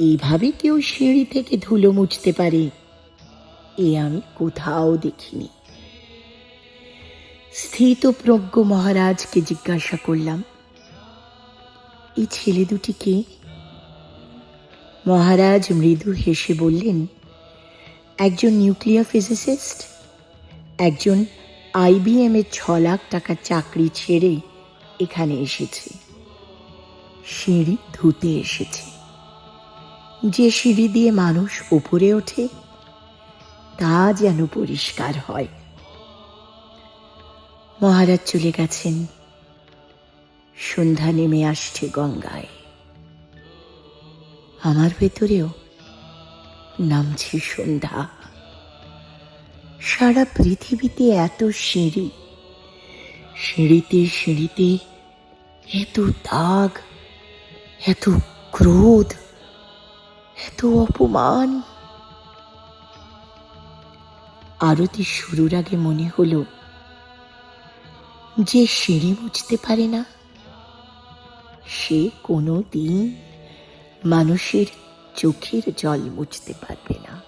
এইভাবে কেউ সিঁড়ি থেকে ধুলো মুছতে পারে? এ আমি কোথাও দেখিনি। স্থিতপ্রজ্ঞ মহারাজকে জিজ্ঞাসা করলাম এই ছেলে দুটি কে? মহারাজ মৃদু হেসে বললেন, একজন নিউক্লিয়ার ফিজিসিস্ট, একজন আইবিএম ছ লাখ টাকার চাকরি ছেড়ে এখানে এসেছে। সিঁড়ি ধুতে এসেছে। যে সিঁড়ি দিয়ে মানুষ উপরে ওঠে, তা যেন পরিষ্কার হয়। মহারাজ চলে গেছেন। সন্ধ্যা নেমে আসছে গঙ্গায়। আমার ভেতরেও নামছে সন্ধ্যা। সারা পৃথিবীতে এত সিঁড়ি, সিঁড়িতে সিঁড়িতে এত দাগ, এত ক্রোধ এত অপমান। আরতি শুরুর আগে মনে হলো, যে সিঁড়ি বুঝতে পারে না, সে কোনো দিন মানুষের চোখের জল বুঝতে পারবে না।